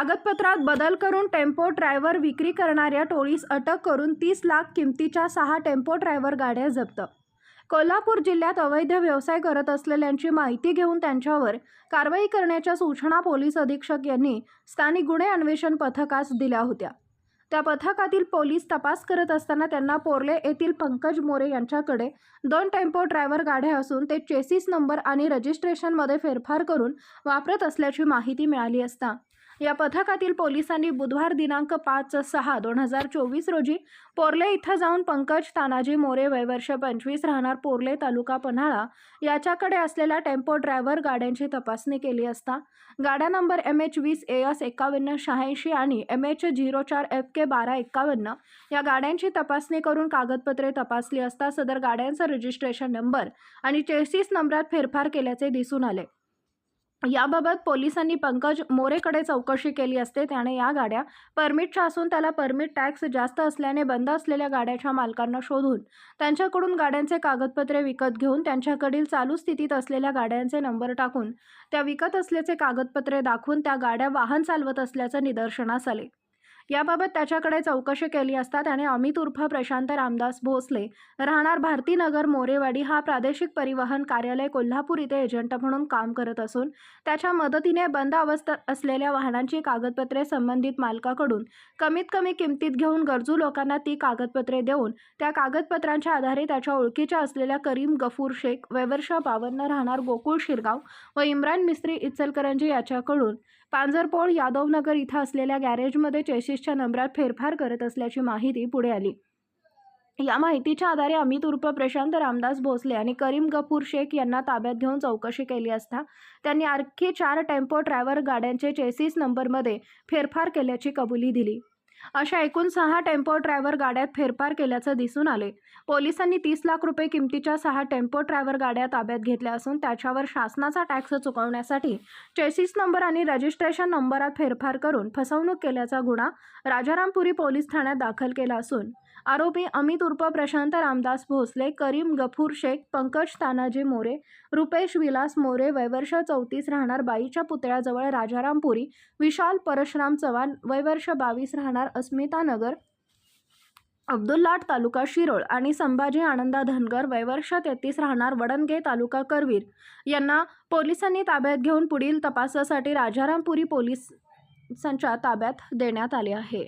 कागदपत्रात बदल करून टेम्पो ड्रायव्हर विक्री करणाऱ्या टोळीस अटक करून तीस लाख किमतीच्या सहा टेम्पो ड्रायव्हर गाड्या जप्त. कोल्हापूर जिल्ह्यात अवैध व्यवसाय करत असलेल्यांची माहिती घेऊन त्यांच्यावर कारवाई करण्याच्या सूचना पोलीस अधीक्षक यांनी स्थानिक गुन्हे अन्वेषण पथकास दिल्या होत्या. त्या पथकातील पोलीस तपास करत असताना त्यांना पोर्ले येथील पंकज मोरे यांच्याकडे दोन टेम्पो ड्रायव्हर गाड्या असून ते चेसिस नंबर आणि रजिस्ट्रेशनमध्ये फेरफार करून वापरत असल्याची माहिती मिळाली असता या पथकातील पोलिसांनी बुधवार दिनांक पाच सहा दोन हजार चोवीस रोजी पोर्ले इथं जाऊन पंकज तानाजी मोरे वयवर्ष पंचवीस राहणार पोर्ले तालुका पन्हाळा याच्याकडे असलेल्या टेम्पो ड्रायव्हर गाड्यांची तपासणी केली असता गाड्या नंबर एम एच वीस ए एस एकावन्न शहाऐंशी आणि एम एच झिरो चार एफ के बारा एकावन्न या गाड्यांची तपासणी करून कागदपत्रे तपासली असता सदर गाड्यांचा रजिस्ट्रेशन नंबर आणि चेसिस नंबरात फेरफार केल्याचे दिसून आले. याबाबत पोलिसांनी पंकज मोरेकडे चौकशी केली असते. त्याने या गाड्या परमिटच्या असून त्याला परमिट टॅक्स जास्त असल्याने बंद असलेल्या गाड्याच्या मालकांना शोधून त्यांच्याकडून गाड्यांचे कागदपत्रे विकत घेऊन त्यांच्याकडील चालू स्थितीत असलेल्या गाड्यांचे नंबर टाकून त्या विकत असल्याचे कागदपत्रे दाखवून त्या गाड्या वाहन चालवत असल्याचं निदर्शनास आले. याबाबत त्याच्याकडे चौकशी केली असता त्याने अमित उर्फ प्रशांत रामदास भोसले राहणार भारतीनगर मोरेवाडी हा प्रादेशिक परिवहन कार्यालय कोल्हापूर इथे एजंट म्हणून काम करत असून त्याच्या मदतीने बंद अवस्थेत असलेल्या वाहनांची कागदपत्रे संबंधित मालकाकडून कमीत कमी किमतीत घेऊन गरजू लोकांना ती कागदपत्रे देऊन त्या कागदपत्रांच्या आधारे त्याच्या ओळखीच्या असलेल्या करीम गफूर शेख वैवर्षा बावन्न राहणार गोकुळ शिरगाव व इम्रान मिस्त्री इचलकरंजी याच्याकडून पांजरपोळ यादवनगर इथं असलेल्या गॅरेजमध्ये चेशी पोलीसच्या नंबरात फेरफार करत असल्याची माहिती पुढे आली. या माहितीच्या आधारे अमित उर्फ प्रशांत रामदास भोसले आणि करीम गफूर शेख यांना ताब्यात घेऊन चौकशी केली असता त्यांनी आणखी चार टेम्पो ड्रायव्हर गाड्यांचे चेसीस नंबरमध्ये फेरफार केल्याची कबुली दिली. अशा एकूण सहा टेम्पो ड्रायव्हर गाड्यात फेरफार केल्याचं दिसून आले. पोलिसांनी तीस लाख रुपये किमतीच्या सहा टेम्पो ड्रायव्हर गाड्या ताब्यात घेतल्या असून त्याच्यावर शासनाचा टॅक्स चुकवण्यासाठी चेसिस नंबर आणि रजिस्ट्रेशन नंबरात फेरफार करून फसवणूक केल्याचा गुन्हा राजारामपुरी पोलीस ठाण्यात दाखल केला असून आरोपी अमित उर्फ प्रशांत रामदास भोसले करीम गफूर शेख पंकज तानाजी मोरे रुपेश विलास मोरे वयवर्ष चौतीस राहणार बाईच्या पुतळ्याजवळ राजारामपुरी विशाल परशुराम चव्हाण वयवर्ष बावीस राहणार अस्मिता नगर अब्दुल्लाट तालुका शिरोळ आणि संभाजी आनंदा धनगर वयवर्ष तेहतीस राहणार वडणगे तालुका करवीर. यांना पोलिसांनी ताब्यात घेऊन पुढील तपासासाठी राजारामपुरी पोलिसांच्या ताब्यात देण्यात आले आहे.